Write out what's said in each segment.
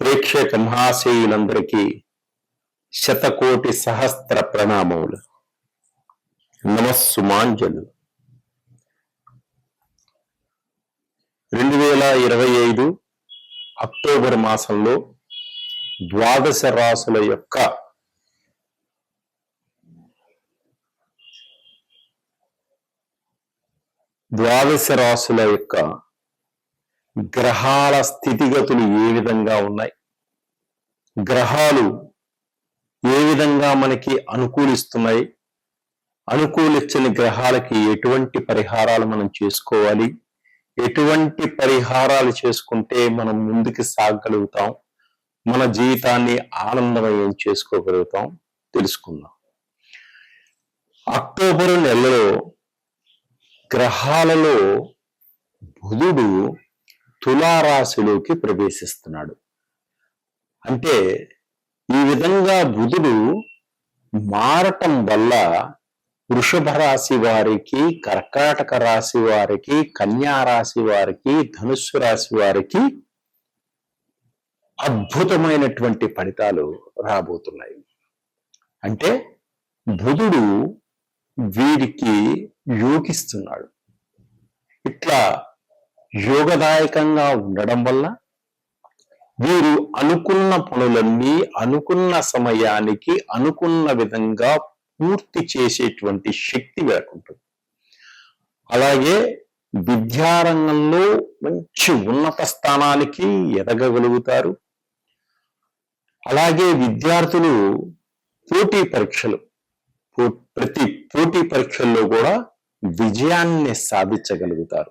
ప్రేక్షక మహాశయులందరికీ శతకోటి సహస్ర ప్రణామములు. నమస్సుమాంజలు. రెండు వేల ఇరవై ఐదు అక్టోబర్ మాసంలో ద్వాదశ రాసుల యొక్క ద్వాదశ రాసుల యొక్క గ్రహాల స్థితిగతులు ఏ విధంగా ఉన్నాయి? గ్రహాలు ఏ విధంగా మనకి అనుకూలిస్తున్నాయి? అనుకూలించని గ్రహాలకి ఎటువంటి పరిహారాలు మనం చేసుకోవాలి? ఎటువంటి పరిహారాలు చేసుకుంటే మనం ముందుకు సాగగలుగుతాం మన జీవితాన్ని ఆనందమయం చేసుకోగలుగుతాం? తెలుసుకుందాం. అక్టోబర్ నెలలో గ్రహాలలో బుధుడు తులారాశిలోకి ప్రవేశిస్తున్నాడు. అంటే ఈ విధంగా బుధుడు మారటం వల్ల వృషభ రాశి వారికి కర్కాటక రాశి వారికి కన్యా రాశి వారికి ధనుస్సు రాశి వారికి అద్భుతమైనటువంటి ఫలితాలు రాబోతున్నాయి. అంటే బుధుడు వీరికి యోగిస్తున్నాడు. ఇట్లా యోగదాయకంగా ఉండడం వల్ల వీరు అనుకున్న పనులన్నీ అనుకున్న సమయానికి అనుకున్న విధంగా పూర్తి చేసేటువంటి శక్తి వీరకుంటుంది అలాగే విద్యారంగంలో మంచి ఉన్నత స్థానానికి ఎదగగలుగుతారు. అలాగే విద్యార్థులు పోటీ పరీక్షలు ప్రతి పోటీ పరీక్షల్లో కూడా విజయాన్ని సాధించగలుగుతారు.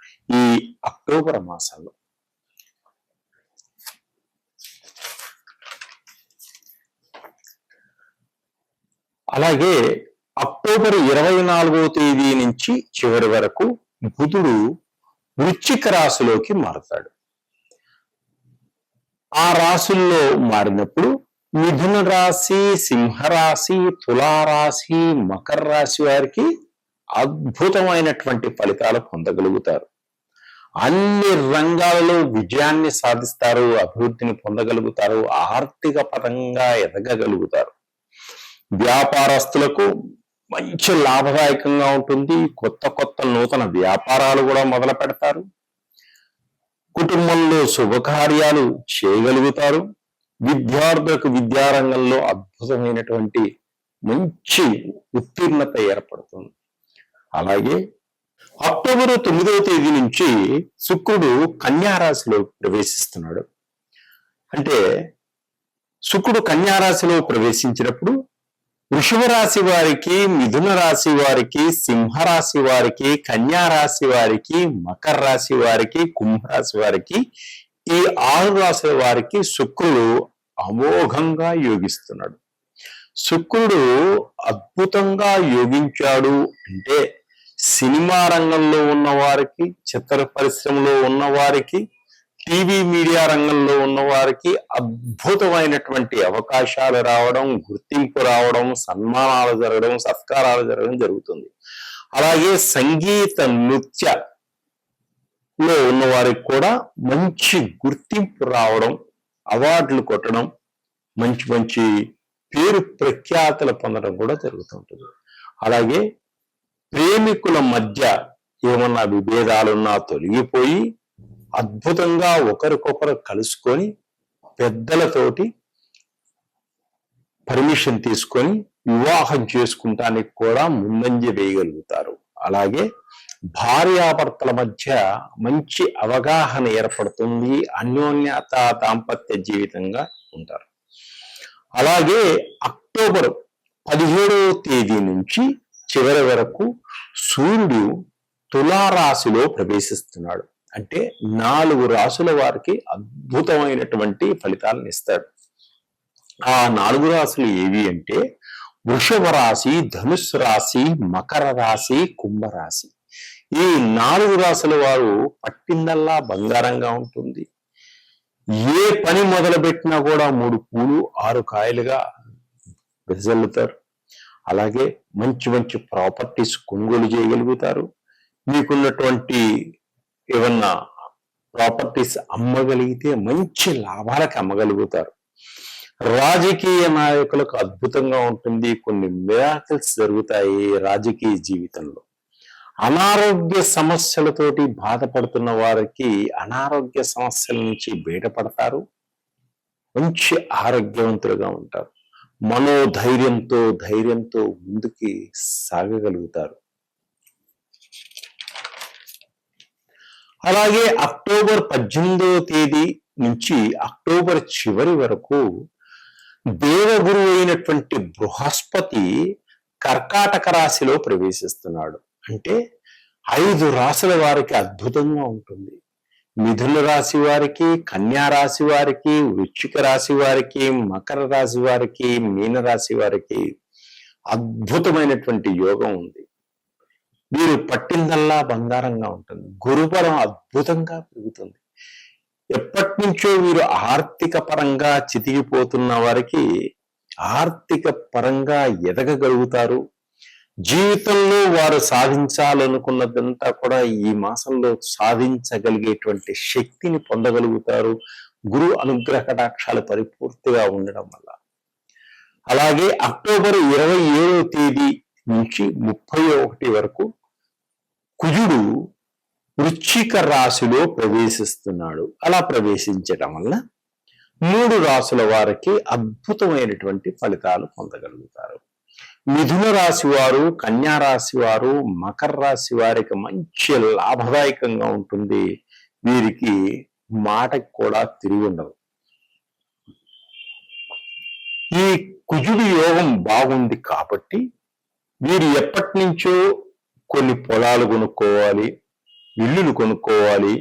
ఈ అక్టోబర్ మాసంలో అలాగే అక్టోబర్ ఇరవై నాలుగో తేదీ నుంచి చివరి వరకు బుధుడు వృచ్చిక రాశిలోకి మారుతాడు. ఆ రాశుల్లో మారినప్పుడు మిథున రాశి సింహరాశి తులారాశి మకర రాశి వారికి అద్భుతమైనటువంటి ఫలితాలు పొందగలుగుతారు. అన్ని రంగాలలో విజయాన్ని సాధిస్తారు అభివృద్ధిని పొందగలుగుతారు ఆర్థిక పరంగా ఎదగగలుగుతారు. వ్యాపారస్తులకు మంచి లాభదాయకంగా ఉంటుంది. కొత్త కొత్త నూతన వ్యాపారాలు కూడా మొదలు పెడతారు. కుటుంబంలో శుభకార్యాలు చేయగలుగుతారు. విద్యార్థులకు విద్యారంగంలో అద్భుతమైనటువంటి మంచి ఉత్తీర్ణత ఏర్పడుతుంది. అలాగే అక్టోబర్ తొమ్మిదవ తేదీ నుంచి శుక్రుడు కన్యారాశిలో ప్రవేశిస్తున్నాడు. అంటే శుక్రుడు కన్యారాశిలో ప్రవేశించినప్పుడు వృషభ రాశి వారికి మిథున రాశి వారికి సింహరాశి వారికి కన్యారాశి వారికి మకర రాశి వారికి కుంభరాశి వారికి ఈ ఆరు రాశుల వారికి శుక్రుడు అమోఘంగా యోగిస్తున్నాడు. శుక్రుడు అద్భుతంగా యోగించాడు అంటే సినిమా రంగంలో ఉన్న వారికి చిత్ర పరిశ్రమలో ఉన్న వారికి టీవీ మీడియా రంగంలో ఉన్న వారికి అద్భుతమైనటువంటి అవకాశాలు రావడం గుర్తింపు రావడం సన్మానాలు జరగడం సత్కారాలు జరగడం జరుగుతుంది. అలాగే సంగీత నృత్య లో ఉన్న వారికి కూడా మంచి గుర్తింపు రావడం అవార్డులు కొట్టడం మంచి మంచి పేరు ప్రఖ్యాతలు పొందడం కూడా జరుగుతుంటుంది అలాగే ప్రేమికుల మధ్య ఏమన్నా విభేదాలున్నా తొలగిపోయి అద్భుతంగా ఒకరికొకరు కలుసుకొని పెద్దలతోటి పర్మిషన్ తీసుకొని వివాహం చేసుకుంటానికి కూడా ముందంజ వేయగలుగుతారు. అలాగే భార్యాభర్తల మధ్య మంచి అవగాహన ఏర్పడుతుంది అన్యోన్యత దాంపత్య జీవితంగా ఉంటారు. అలాగే అక్టోబర్ పదిహేడవ తేదీ నుంచి చివరి వరకు సూర్యుడు తులారాశిలో ప్రవేశిస్తున్నాడు. అంటే నాలుగు రాసుల వారికి అద్భుతమైనటువంటి ఫలితాలను ఇస్తాడు. ఆ నాలుగు రాశులు ఏవి అంటే వృషభ రాశి ధనుస్సు రాశి మకర రాశి కుంభరాశి ఈ నాలుగు రాశుల వారు పట్టిందల్లా బంగారంగా ఉంటుంది. ఏ పని మొదలుపెట్టినా కూడా మూడు పూలు ఆరు కాయలుగా వెదజల్లుతారు అలాగే మంచి మంచి ప్రాపర్టీస్ కొనుగోలు చేయగలుగుతారు. మీకున్నటువంటి ఏమన్నా ప్రాపర్టీస్ అమ్మగలిగితే మంచి లాభాలకు అమ్మగలుగుతారు. రాజకీయ నాయకులకు అద్భుతంగా ఉంటుంది. కొన్ని మిరాకిల్స్ జరుగుతాయి రాజకీయ జీవితంలో. అనారోగ్య సమస్యలతోటి బాధపడుతున్న వారికి అనారోగ్య సమస్యల నుంచి బయటపడతారు. మంచి ఆరోగ్యవంతులుగా ఉంటారు. మనోధైర్యంతో ధైర్యంతో ముందుకి సాగగలుగుతారు. అలాగే అక్టోబర్ పద్దెనిమిదవ తేదీ నుంచి అక్టోబర్ చివరి వరకు దేవగురు అయినటువంటి బృహస్పతి కర్కాటక రాశిలో ప్రవేశిస్తున్నాడు. అంటే ఐదు రాశుల వారికి అద్భుతంగా ఉంటుంది. మిథున రాశి వారికి కన్యా రాశి వారికి వృశ్చిక రాశి వారికి మకర రాశి వారికి మీన రాశి వారికి అద్భుతమైనటువంటి యోగం ఉంది. వీరు పట్టిందల్లా బంగారంగా ఉంటుంది. గురుబలం అద్భుతంగా పెరుగుతుంది. ఎప్పటి నుంచో వీరు ఆర్థిక పరంగా చితికిపోతున్న వారికి ఆర్థిక పరంగా ఎదగగలుగుతారు. జీవితంలో వారు సాధించాలనుకున్నదంతా కూడా ఈ మాసంలో సాధించగలిగేటువంటి శక్తిని పొందగలుగుతారు. గురు అనుగ్రహ కటాక్షాలు పరిపూర్తిగా ఉండడం వల్ల. అలాగే అక్టోబర్ ఇరవై ఏడవ తేదీ నుంచి ముప్పై ఒకటి వరకు కుజుడు వృశ్చిక రాశిలో ప్రవేశిస్తున్నాడు. అలా ప్రవేశించడం వల్ల మూడు రాసుల వారికి అద్భుతమైనటువంటి ఫలితాలు పొందగలుగుతారు. మిథున రాశి వారు కన్యా రాశి వారు మకర రాశి వారికి మంచి లాభదాయకంగా ఉంటుంది. వీరికి మాటకి కూడా తిరిగి ఉండదు ఈ కుజుడి యోగం బాగుంది కాబట్టి వీరు ఎప్పటి నుంచో కొన్ని పొలాలు కొనుక్కోవాలి ఇల్లులు కొనుక్కోవాలి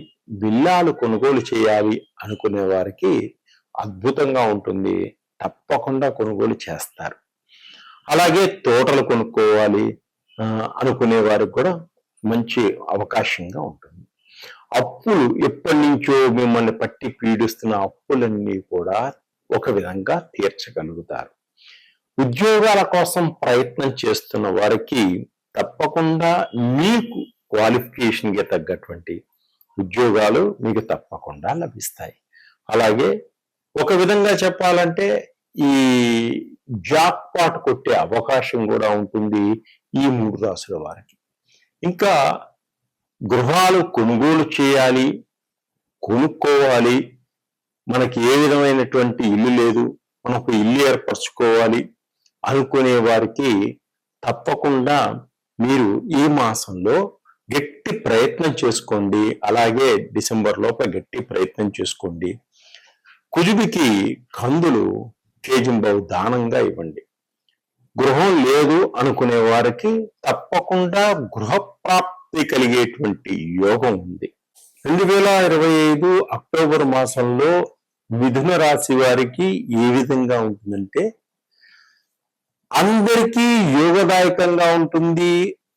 బిల్లాలు కొనుగోలు చేయాలి అనుకునే వారికి అద్భుతంగా ఉంటుంది. తప్పకుండా కొనుగోలు చేస్తారు. అలాగే తోటలు కొనుక్కోవాలి అనుకునే వారికి కూడా మంచి అవకాశంగా ఉంటుంది. అప్పులు ఎప్పటి నుంచో మిమ్మల్ని పట్టి పీడిస్తున్న అప్పులన్నీ కూడా ఒక విధంగా తీర్చగలుగుతారు. ఉద్యోగాల కోసం ప్రయత్నం చేస్తున్న వారికి తప్పకుండా మీకు క్వాలిఫికేషన్కి తగ్గటువంటి ఉద్యోగాలు మీకు తప్పకుండా లభిస్తాయి. అలాగే ఒక విధంగా చెప్పాలంటే ఈ జాక్ పాట్ కొట్టే అవకాశం కూడా ఉంటుంది ఈ మూడు రాసుల వారికి. ఇంకా గృహాలు కొనుగోలు చేయాలి కొనుక్కోవాలి మనకి ఏ విధమైనటువంటి ఇల్లు లేదు మనకు ఇల్లు ఏర్పరచుకోవాలి అనుకునే వారికి తప్పకుండా మీరు ఈ మాసంలో గట్టి ప్రయత్నం చేసుకోండి అలాగే డిసెంబర్ లోపల గట్టి ప్రయత్నం చేసుకోండి. కుజుడికి కందులు కేజింబావు దానంగా ఇవ్వండి. గృహం లేదు అనుకునే వారికి తప్పకుండా గృహప్రాప్తి కలిగేటువంటి యోగం ఉంది. రెండు వేల ఇరవై ఐదు అక్టోబర్ మాసంలో మిథున రాశి వారికి ఏ విధంగా ఉంటుందంటే అందరికీ యోగదాయకంగా ఉంటుంది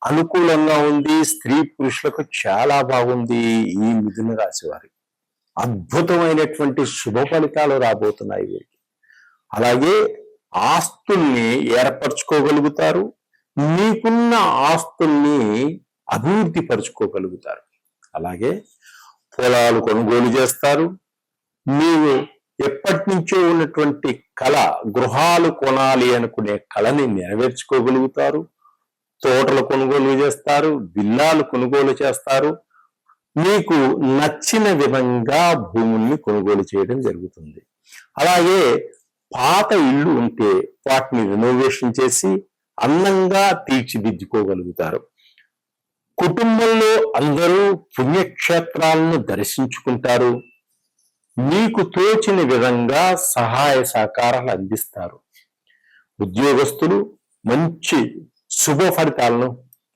అనుకూలంగా ఉంది స్త్రీ పురుషులకు చాలా బాగుంది ఈ మిథున రాశి వారికి. అద్భుతమైనటువంటి శుభ ఫలితాలు రాబోతున్నాయి వీరికి. అలాగే ఆస్తుల్ని ఏర్పరచుకోగలుగుతారు. మీకున్న ఆస్తుల్ని అభివృద్ధి పరుచుకోగలుగుతారు అలాగే పొలాలు కొనుగోలు చేస్తారు. మీరు ఎప్పటి నుంచో ఉన్నటువంటి కళ గృహాలు కొనాలి అనుకునే కళని నెరవేర్చుకోగలుగుతారు. తోటలు కొనుగోలు చేస్తారు విల్లాలు కొనుగోలు చేస్తారు. మీకు నచ్చిన విధంగా భూముల్ని కొనుగోలు చేయడం జరుగుతుంది. అలాగే పాత ఇల్లు ఉంటే వాటిని రినోవేషన్ చేసి అందంగా తీర్చిదిద్దుకోగలుగుతారు. కుటుంబంలో అందరూ పుణ్యక్షేత్రాలను దర్శించుకుంటారు. మీకు తోచిన విధంగా సహాయ సహకారాలు అందిస్తారు. ఉద్యోగస్తులు మంచి శుభ ఫలితాలను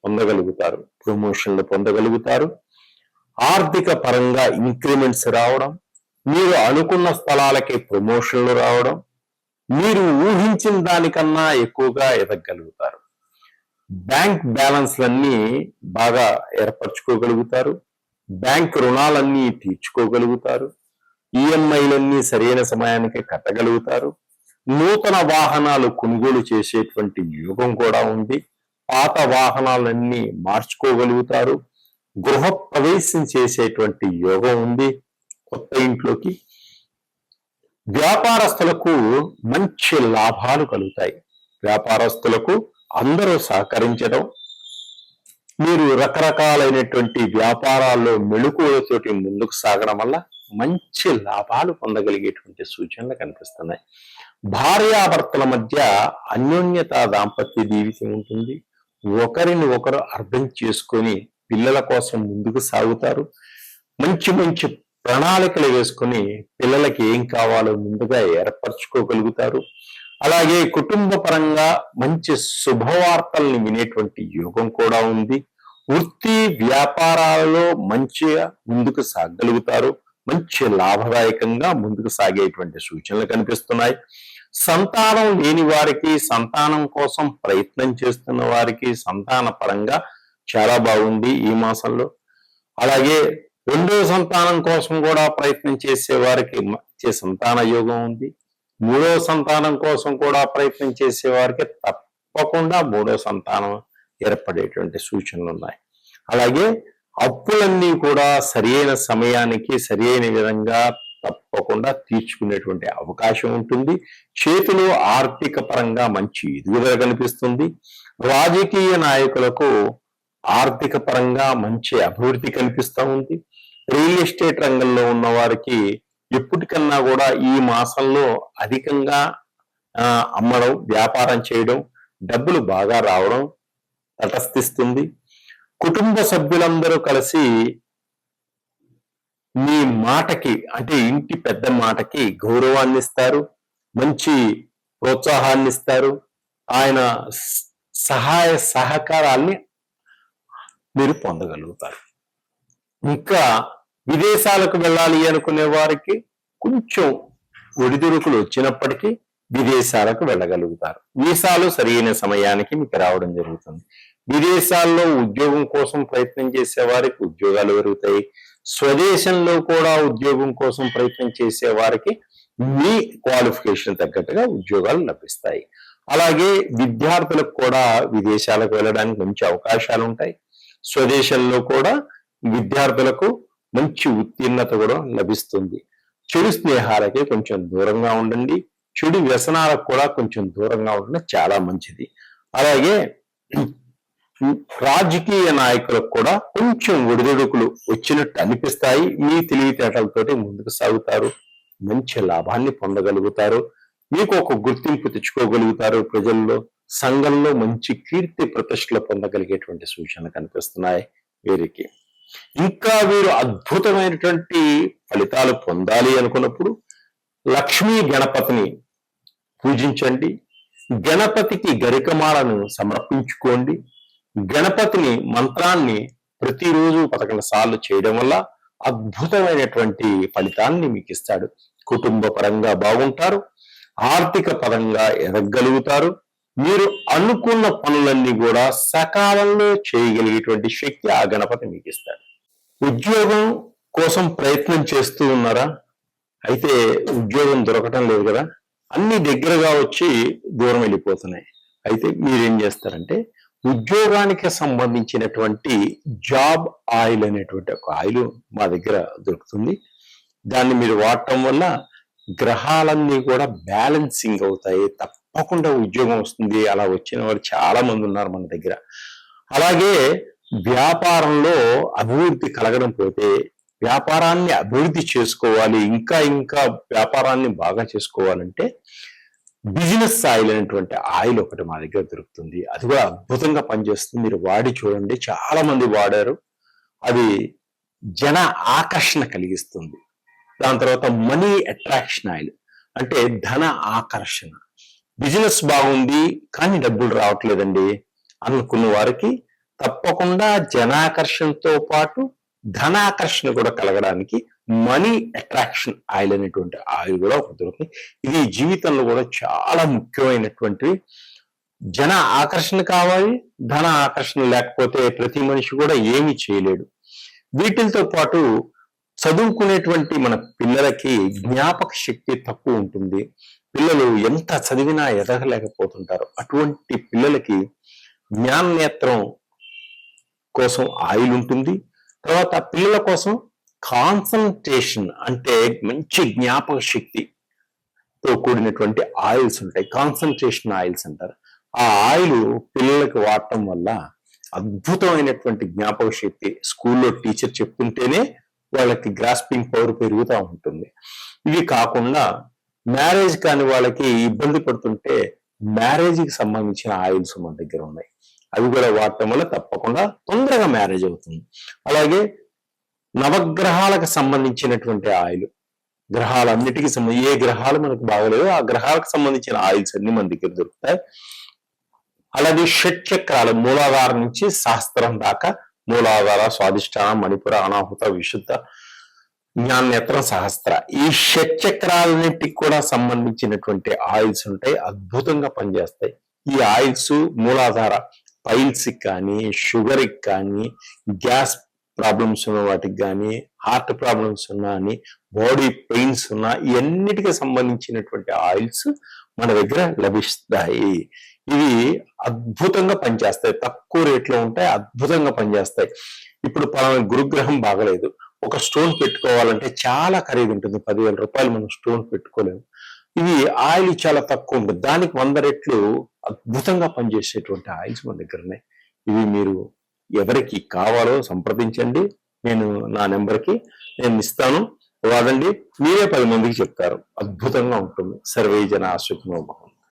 పొందగలుగుతారు. ప్రమోషన్లు పొందగలుగుతారు. ఆర్థిక పరంగా ఇంక్రిమెంట్స్ రావడం మీరు అనుకున్న స్థలాలకి ప్రమోషన్లు రావడం మీరు ఊహించిన దానికన్నా ఎక్కువగా ఎదగలుగుతారు బ్యాంక్ బ్యాలెన్స్లన్నీ బాగా ఏర్పరచుకోగలుగుతారు. బ్యాంక్ రుణాలన్నీ తీర్చుకోగలుగుతారు. ఈఎంఐలన్నీ సరైన సమయానికి కట్టగలుగుతారు. నూతన వాహనాలు కొనుగోలు చేసేటువంటి యోగం కూడా ఉంది. పాత వాహనాలన్నీ మార్చుకోగలుగుతారు. గృహ ప్రవేశం చేసేటువంటి యోగం ఉంది. కొత్త ఇంట్లోకి వ్యాపారస్తులకు మంచి లాభాలు కలుగుతాయి. వ్యాపారస్తులకు అందరూ సహకరించడం మీరు రకరకాలైనటువంటి వ్యాపారాల్లో మెళుకువలతోటి ముందుకు సాగడం వల్ల మంచి లాభాలు పొందగలిగేటువంటి సూచనలు కనిపిస్తున్నాయి. భార్యాభర్తల మధ్య అన్యోన్యత దాంపత్య జీవితం ఉంటుంది. ఒకరిని ఒకరు అర్థం చేసుకొని పిల్లల కోసం ముందుకు సాగుతారు. మంచి మంచి ప్రణాళికలు వేసుకొని పిల్లలకి ఏం కావాలో ముందుగా ఏర్పరచుకోగలుగుతారు. అలాగే కుటుంబ పరంగా మంచి శుభవార్తల్ని వినేటువంటి యోగం కూడా ఉంది. వృత్తి వ్యాపారాలలో మంచిగా ముందుకు సాగలుగుతారు. మంచి లాభదాయకంగా ముందుకు సాగేటువంటి సూచనలు కనిపిస్తున్నాయి. సంతానం లేని వారికి సంతానం కోసం ప్రయత్నం చేస్తున్న వారికి సంతాన పరంగా చాలా బాగుంది ఈ మాసంలో. అలాగే రెండో సంతానం కోసం కూడా ప్రయత్నం చేసే వారికి మంచి సంతాన యోగం ఉంది. మూడో సంతానం కోసం కూడా ప్రయత్నం చేసే వారికి తప్పకుండా మూడో సంతానం ఏర్పడేటువంటి సూచనలు ఉన్నాయి. అలాగే అప్పులన్నీ కూడా సరియైన సమయానికి సరియైన విధంగా తప్పకుండా తీర్చుకునేటువంటి అవకాశం ఉంటుంది. చేతిలో ఆర్థిక పరంగా మంచి ఎదుగుదల కనిపిస్తుంది. రాజకీయ నాయకులకు ఆర్థిక పరంగా మంచి అభివృద్ధి కనిపిస్తూ ఉంది. రియల్ ఎస్టేట్ రంగంలో ఉన్న వారికి ఎప్పటికన్నా కూడా ఈ మాసంలో అధికంగా అమ్మడం వ్యాపారం చేయడం డబ్బులు బాగా రావడం తటస్థిస్తుంది. కుటుంబ సభ్యులందరూ కలిసి మీ మాటకి అంటే ఇంటి పెద్ద మాటకి గౌరవాన్ని ఇస్తారు మంచి ప్రోత్సాహాన్ని ఇస్తారు. ఆయన సహాయ సహకారాల్ని మీరు పొందగలుగుతారు. ఇంకా విదేశాలకు వెళ్ళాలి అనుకునే వారికి కొంచెం ఒడిదుడుకులు వచ్చినప్పటికీ విదేశాలకు వెళ్ళగలుగుతారు. వీసాలు సరైన సమయానికి మీకు రావడం జరుగుతుంది. విదేశాల్లో ఉద్యోగం కోసం ప్రయత్నం చేసే వారికి ఉద్యోగాలు పెరుగుతాయి. స్వదేశంలో కూడా ఉద్యోగం కోసం ప్రయత్నం చేసే వారికి మీ క్వాలిఫికేషన్ తగ్గట్టుగా ఉద్యోగాలు లభిస్తాయి. అలాగే విద్యార్థులకు కూడా విదేశాలకు వెళ్ళడానికి మంచి అవకాశాలు ఉంటాయి స్వదేశంలో కూడా విద్యార్థులకు మంచి ఉత్తీర్ణత కూడా లభిస్తుంది. చెడు స్నేహాలకే కొంచెం దూరంగా ఉండండి. చెడు వ్యసనాలకు కూడా కొంచెం దూరంగా ఉండడం చాలా మంచిది. అలాగే రాజకీయ నాయకులకు కూడా కొంచెం ఒడిదుడుకులు వచ్చినట్టు అనిపిస్తాయి. మీ తెలివితేటలతోటి ముందుకు సాగుతారు. మంచి లాభాన్ని పొందగలుగుతారు. మీకు ఒక గుర్తింపు తెచ్చుకోగలుగుతారు ప్రజల్లో. సంఘంలో మంచి కీర్తి ప్రతిష్టలు పొందగలిగేటువంటి సూచనలు కనిపిస్తున్నాయి. వీరికి ఇంకా వీరు అద్భుతమైనటువంటి ఫలితాలు పొందాలి అనుకున్నప్పుడు లక్ష్మీ గణపతిని పూజించండి. గణపతికి గరికమాలను సమర్పించుకోండి. గణపతిని మంత్రాన్ని ప్రతిరోజు పదకొండు సార్లు చేయడం వల్ల అద్భుతమైనటువంటి ఫలితాన్ని మీకు ఇస్తాడు. కుటుంబ పరంగా బాగుంటారు. ఆర్థిక పరంగా ఎదగలుగుతారు. మీరు అనుకున్న పనులన్నీ కూడా సకాలంలో చేయగలిగేటువంటి శక్తి ఆ గణపతి మీకు ఇస్తాడు. ఉద్యోగం కోసం ప్రయత్నం చేస్తూ ఉన్నారా? అయితే ఉద్యోగం దొరకటం లేదు కదా? అన్ని దగ్గరగా వచ్చి దూరం వెళ్ళిపోతున్నాయి. అయితే మీరేం చేస్తారంటే ఉద్యోగానికి సంబంధించినటువంటి జాబ్ ఆయిల్ అనేటువంటి ఒక ఆయిల్ మా దగ్గర దొరుకుతుంది. దాన్ని మీరు వాడటం వల్ల గ్రహాలన్నీ కూడా బ్యాలెన్సింగ్ అవుతాయి తప్పకుండా ఉద్యోగం వస్తుంది అలా వచ్చిన వారు చాలా మంది ఉన్నారు మన దగ్గర. అలాగే వ్యాపారంలో అభివృద్ధి కలగడం పోతే వ్యాపారాన్ని అభివృద్ధి చేసుకోవాలి ఇంకా ఇంకా వ్యాపారాన్ని బాగా చేసుకోవాలంటే బిజినెస్ ఆయిల్ అనేటువంటి ఆయిల్ ఒకటి మా దగ్గర దొరుకుతుంది. అది కూడా అద్భుతంగా పనిచేస్తుంది. మీరు వాడి చూడండి. చాలా మంది వాడారు. అది జన ఆకర్షణ కలిగిస్తుంది. దాని తర్వాత మనీ అట్రాక్షన్ ఆయిల్ అంటే ధన ఆకర్షణ. బిజినెస్ బాగుంది కానీ డబ్బులు రావట్లేదండి. అనుకున్న వారికి తప్పకుండా జనాకర్షణతో పాటు ధనాకర్షణ కూడా కలగడానికి మనీ అట్రాక్షన్ ఆయిల్ అనేటువంటి ఆయిల్ కూడా ఒకటి దొరుకుతుంది. ఇది జీవితంలో కూడా చాలా ముఖ్యమైనటువంటి జన ఆకర్షణ కావాలి ధన ఆకర్షణ లేకపోతే ప్రతి మనిషి కూడా ఏమీ చేయలేడు. వీటితో పాటు చదువుకునేటువంటి మన పిల్లలకి జ్ఞాపక శక్తి తక్కువ ఉంటుంది. పిల్లలు ఎంత చదివినా ఎదగలేకపోతుంటారు. అటువంటి పిల్లలకి జ్ఞాననేత్రం కోసం ఆయిల్ ఉంటుంది తర్వాత పిల్లల కోసం కాన్సన్ట్రేషన్ అంటే మంచి జ్ఞాపక శక్తితో కూడినటువంటి ఆయిల్స్ ఉంటాయి. కాన్సన్ట్రేషన్ ఆయిల్స్ అంటారు. ఆ ఆయిల్ పిల్లలకు వాడటం వల్ల అద్భుతమైనటువంటి జ్ఞాపక శక్తి స్కూల్లో టీచర్ చెప్తుంటేనే వాళ్ళకి గ్రాస్పింగ్ పవర్ పెరుగుతూ ఉంటుంది. ఇవి కాకుండా మ్యారేజ్ కాని వాళ్ళకి ఇబ్బంది పడుతుంటే మ్యారేజ్కి సంబంధించిన ఆయిల్స్ మన దగ్గర ఉన్నాయి. అవి కూడా వాడటం వల్ల తప్పకుండా తొందరగా మ్యారేజ్ అవుతుంది. అలాగే నవగ్రహాలకు సంబంధించినటువంటి ఆయిల్ గ్రహాలన్నిటికీ సంబంధించి ఏ గ్రహాలు మనకు బాగలేదో ఆ గ్రహాలకు సంబంధించిన ఆయిల్స్ అన్ని మన దగ్గర దొరుకుతాయి. అలాగే షట్చక్రాలు మూలాధారం నుంచి శాస్త్రం దాకా మూలాధార స్వాదిష్టాన మణిపుర అనాహుత విశుద్ధ జ్ఞానేత్రం సహస్ర. ఈ షట్చక్రాలన్నింటికి కూడా సంబంధించినటువంటి ఆయిల్స్ ఉంటాయి అద్భుతంగా పనిచేస్తాయి. ఈ ఆయిల్స్ మూలాధార పైల్స్ కానీ షుగర్కి కానీ గ్యాస్ ప్రాబ్లమ్స్ ఉన్న వాటికి కానీ హార్ట్ ప్రాబ్లమ్స్ ఉన్నా అని బాడీ పెయిన్స్ ఉన్నా ఇవన్నిటికి సంబంధించినటువంటి ఆయిల్స్ మన దగ్గర లభిస్తాయి. ఇవి అద్భుతంగా పనిచేస్తాయి. తక్కువ రేట్లో ఉంటాయి అద్భుతంగా పనిచేస్తాయి. ఇప్పుడు పలానా గురుగ్రహం బాగలేదు. ఒక స్టోన్ పెట్టుకోవాలంటే చాలా ఖరీదు ఉంటుంది పదివేల రూపాయలు మనం స్టోన్ పెట్టుకోలేము. ఇది ఆయిల్ చాలా తక్కువ ఉంటుంది దానికి వంద రెట్లు అద్భుతంగా పనిచేసేటువంటి ఆయిల్స్ మన దగ్గర ఉన్నాయి ఇవి మీరు ఎవరికి కావాలో సంప్రదించండి. నేను నా నెంబర్కి నేను ఇస్తాను. వాడండి మీరే పది మందికి చెప్తారు. అద్భుతంగా ఉంటుంది. సర్వే జన